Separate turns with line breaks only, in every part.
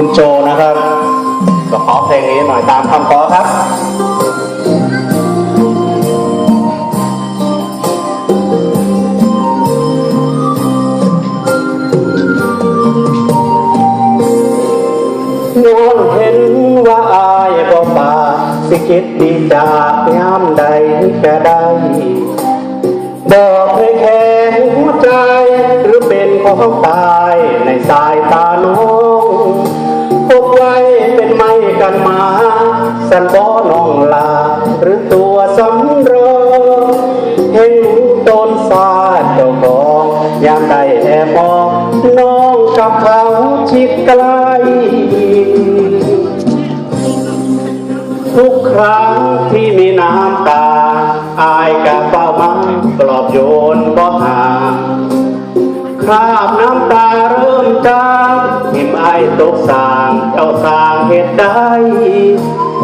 คุณโจนะครับก็ขอเพลงนี้หน่อยตามคำขอครับย้อนเห็นว่าอายบ่ปากสิคิดดีจากยามใดก็ได้บอกให้แค่หัวใจหรือเป็นของตายในสายตาน้อง สันบ่น้องลา หรือตัวสำรองเห็นต้นสาเจ้าของยามใดแอบมองน้องกับเขาชิดไกลทุกครั้งที่มีน้ำตา อายกะเฝ้ามาปลอบโยนก็ห่างคราบน้ำตาเริ่มจาง อายตกสางเจ้าสางเหตุใด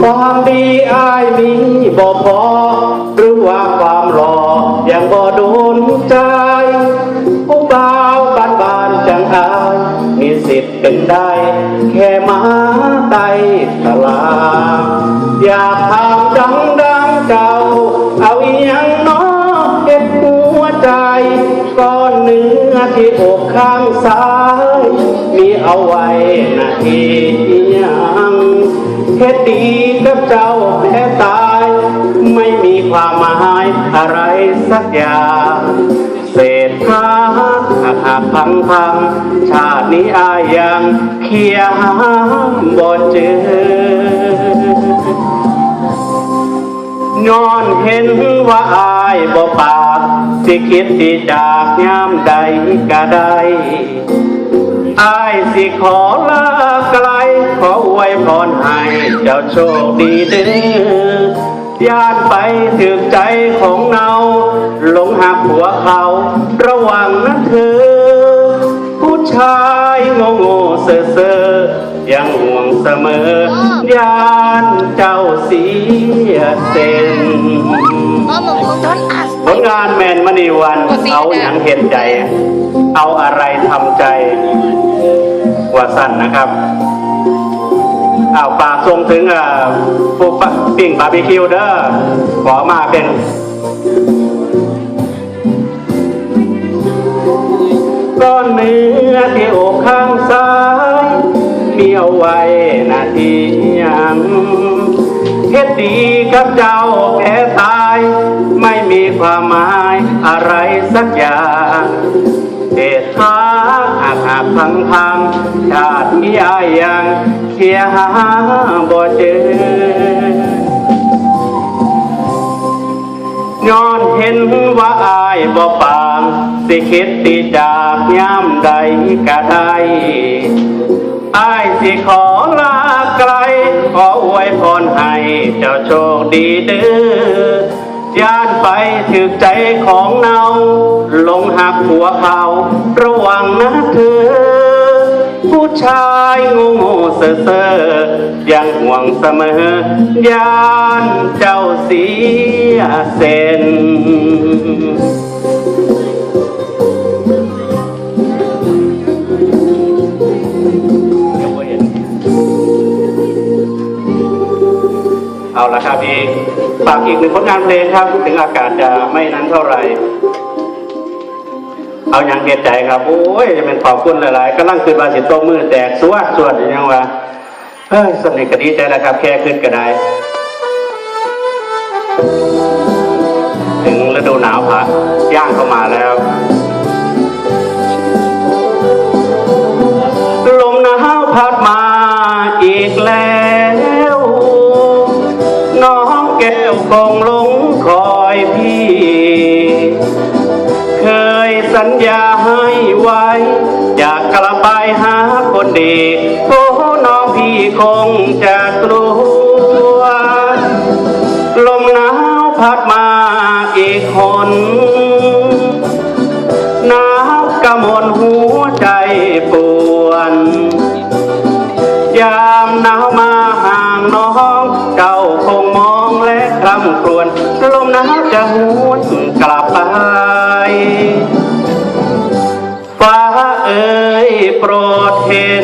ความดีอายมีบ่พอ หรือว่าความหล่อยังบ่โดนใจผู้บ่าวบานบานจังอายมีสิทธิ์เป็นได้ แค่มาไตตลาดอยากถามจังดังเก่า เอาอีหยังน้อเก็บหัวใจ ก้อนเนื้อที่อกข้างซ้าย เอาไว้นาทียังเฮ็ดดีกับเจ้าแพ้ตาย ไม่มีความหมายอะไรสักอย่างเศษผ้าหักหักพังพังชาตินี้อายยังเคียร์หาบ่เจอย้อนเห็นว่าอายบ่ปาก สิคิดที่จากยามใดก็ได้ อายสิขอลาไกล ขออวยพรให้เจ้าโชคดีเด้อยานไปถึกใจของเนาหลงหักหัวเขา ระวังนะเธอ ผู้ชายโง่โง่เซ่อเซ่อยังห่วงเสมอยานเจ้าเสียเส้น
Oh, don't ask.
ผลงานแมนมณีวัน
โอ้สิ
เอาอย่างเห็นใจ เอาอะไรทำใจว่าสั้นนะครับเอาฝากส่งถึงอ่าผู้ปะปิ้งบาร์บีคิวเด้อขอมาเป็นก้อนเนื้อที่อกข้างซ้ายมีเอาไว้นาทียังเฮ็ดดีกับเจ้าแพ้ตาย ไม่มีความหมายอะไรสักอย่างเหตุทาหักหักพังพังชาตินี้อายังเคลียหาบ่เจอย้อนเห็นว่าอายบ่ปาง สิคิดตีจากยามใดก็ได้อายสิขอลาไกล ขออวยพรให้เจ้าโชคดีเด้อ ย่านไปถึกใจของเนาลงหักหัวเขาระวังนะเธอ ผู้ชายงูงูเซ่อเซ่อยังห่วงเสมอยานเจ้าเสียเส้นเอาละครับอีก ฝากอีกหนึ่งผลงานเพลงครับ ถึงอากาศจะไม่นั้นเท่าไหร่ เอาอย่างเดียดใจครับ โอ้ยจะเป็นขอบคุณหลายๆก็ลังคืนมาสิโตมือแตกสวดสวดอย่างยังว่าเฮ้ยสนิทกันดีใจนะครับ แค่ขึ้นก็ได้ ถึงฤดูหนาวผ่านย่างเข้ามาแล้ว งหลงคอยพี่ เคยสัญญาให้ไว้ อยากกลับไปหาคนดีโอ้น้องพี่คงจะ ร่ำครวน ลมหนาวจะหวนกลับไป ฟ้าเอ๋ยโปรดเห็น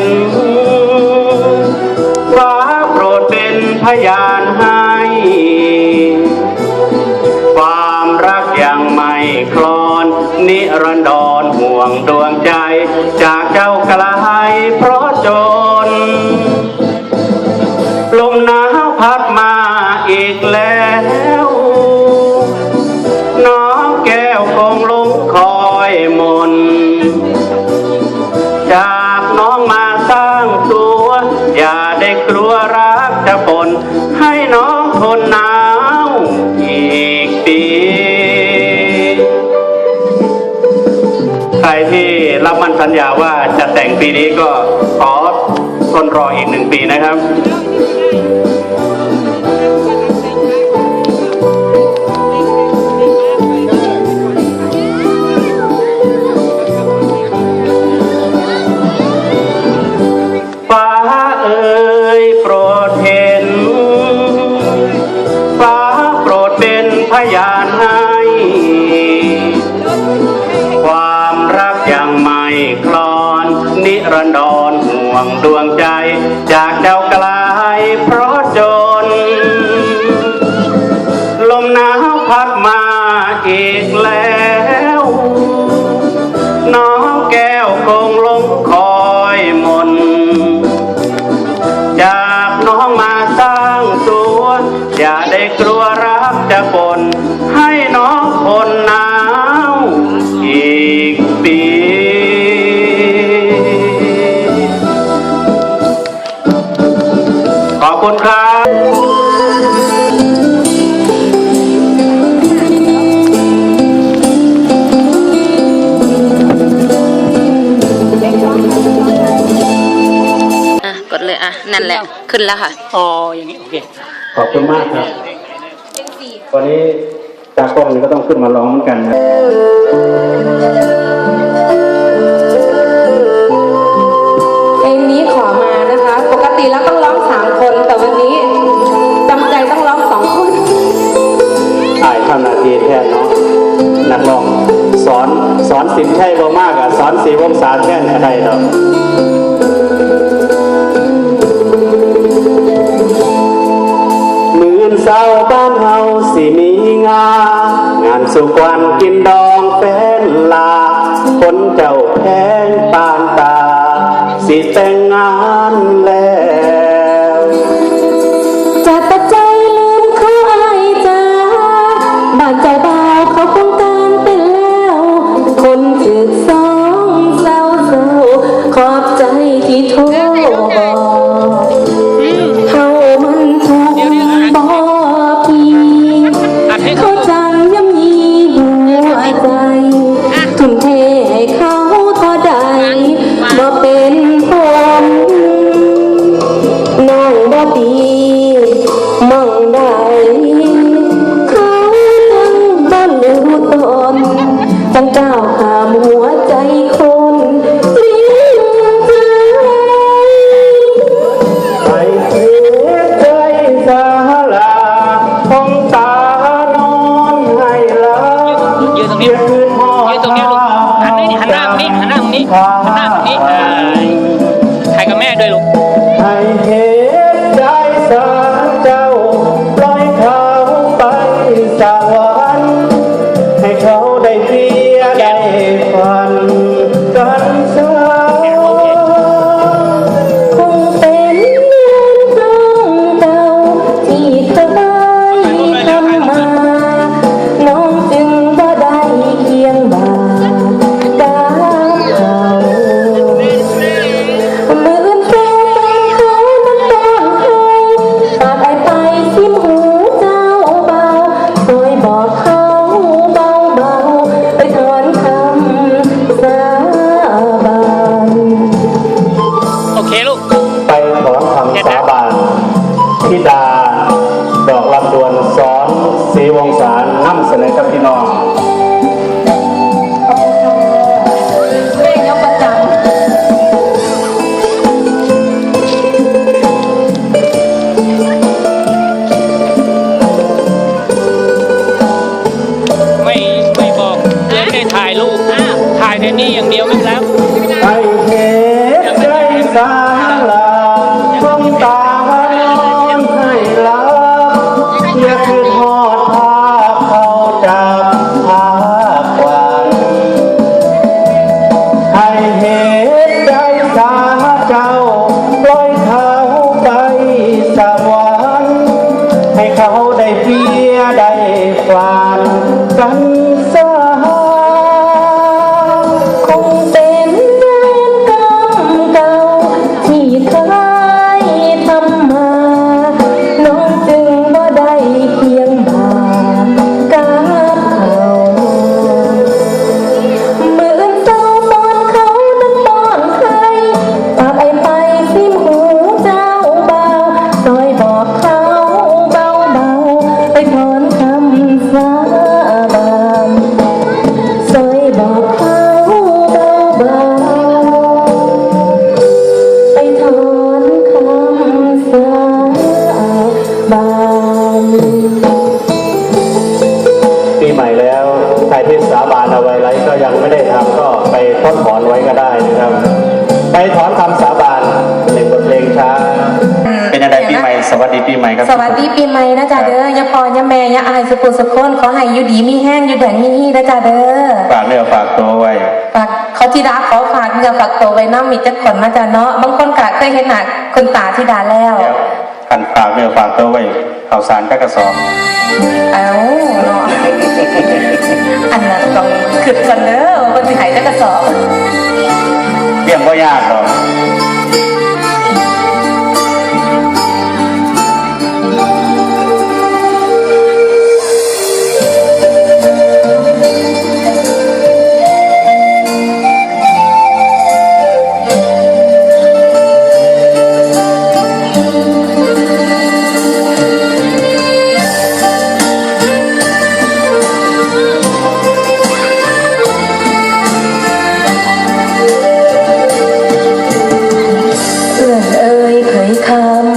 ใครที่รับมั่นสัญญาว่าจะแต่งปีนี้ก็ขอทนรออีกหนึ่งปีนะครับ ความรักยังไม่คลอน นิรันดรห่วงดวงใจ จากเจ้าไกลเพราะ ขึ้
นแล้วค่ะ
อ๋อ อย่างนี้ โอเค
ขอบคุณมากครับ วันนี้ตากล้องก็ต้องขึ้นมาร้องเหมือนกันนะ
เพลงนี้ขอมานะคะปกติแล้วต้องร้องสามคนใช่
บ่มากอะสอนสีวงศาแค่ไหนใครเนาะ สาวบ้านเฮาสิมีงา งานสุกวันกินดองเป็นลา คนเจ้าแพงปานตา สิแต่งงา
หั
นหน้า
ต
รงนี้หันหน้าตรงนี้หันหน้าตรงนี้ใครกับแม่ด้วยลูก
ชาเจ้า
ปล่
อยเขาไปสวรรค์ให้เขาได้เพียได้ฝันกัน ส
วัส
ดีปีใหม่ครับ
สวัสดีปีใหม่นะจ๊ะเด้อย่าพอย่าแม่ย่าอายสุปุสุคนขอให้อยู่ดีมีแห้งอยู่แดงมีฮี่นะจ๊ะเด้อ
ฝากเนื้อฝากตัวไว้
ฝากเขาที่รักขอฝากเนื้อฝากตัวไว้น้ามีจักขนนะจ๊ะเนาะบางคนกะเคยเห็นหนักคนตาที่ดาแล้ว
ขันฝากเนื้อฝากตัวไว้ข่าวสารก็กระสอบ
เอ้าเนาะอันนั้นต้องขึ้นกันเด้อคนที่หายก็กระสอบ
เป
ลี่ยนก็ยาก
หรอก
Come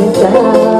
down.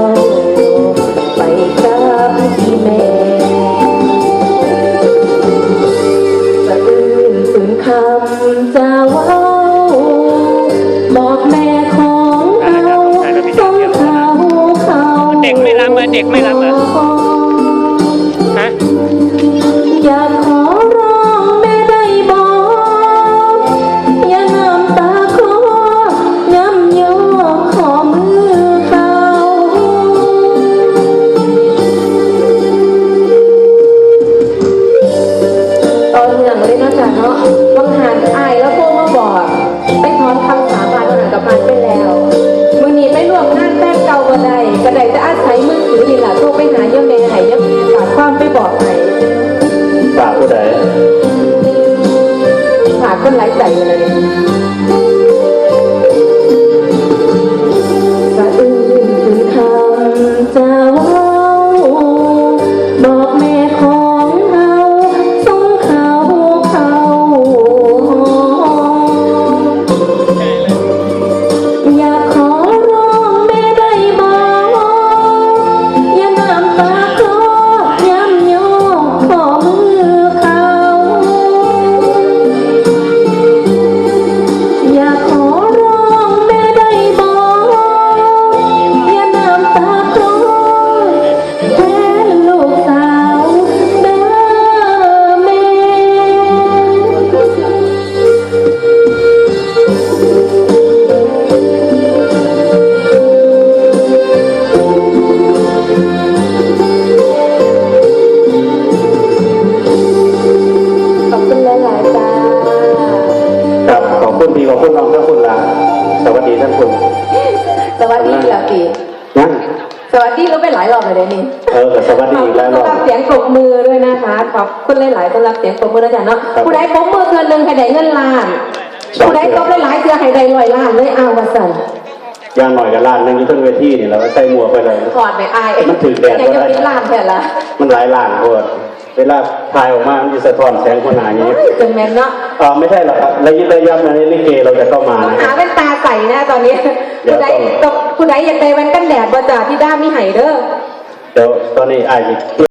เออสวัสดีอีกแล้ว
ขอบคุณสำหรับเสียงปรบมือด้วยนะคะ ขอบคุณหลายๆสำหรับเสียงปรบมือนะจ๊ะเนาะผู้ใดปรบมือเกินหนึ่งให้ได้เงินล้านผู้ใดตบหลายๆเทือให้ได้ร้อยล้านเลยอ้าวว่าสั่น
อย่างหน่อยกับล้านหนึงอยู่ทั้งเวทีนี่เราก็ใส่หมวกไปเลย
ถอดไปอาย
มันถึงแดด
ยังจะ
บ่ได้
เป็นล้านแค่ละ
มันหลายล้านโคตรเวลาถ่ายออกมามันจะสะท้อนแสงคนหนาอย่างนี้
เฮ้ยจนแมนเนาะ
อ่าไม่ใช่หรอกครับระยิบระยับในลิเกเราจะเข้ามา
ต้อง
นะค
หา
รับ
แว่นตาใส่นะตอนนี้
เดี๋ยว
ผู้ใด
ต้อง
ผู้ใดอยากได้แว่นกันแดดบ่จ่าที่ด้ามมีไห้เด้อ
เดี๋ยวตอนนี้อายจะ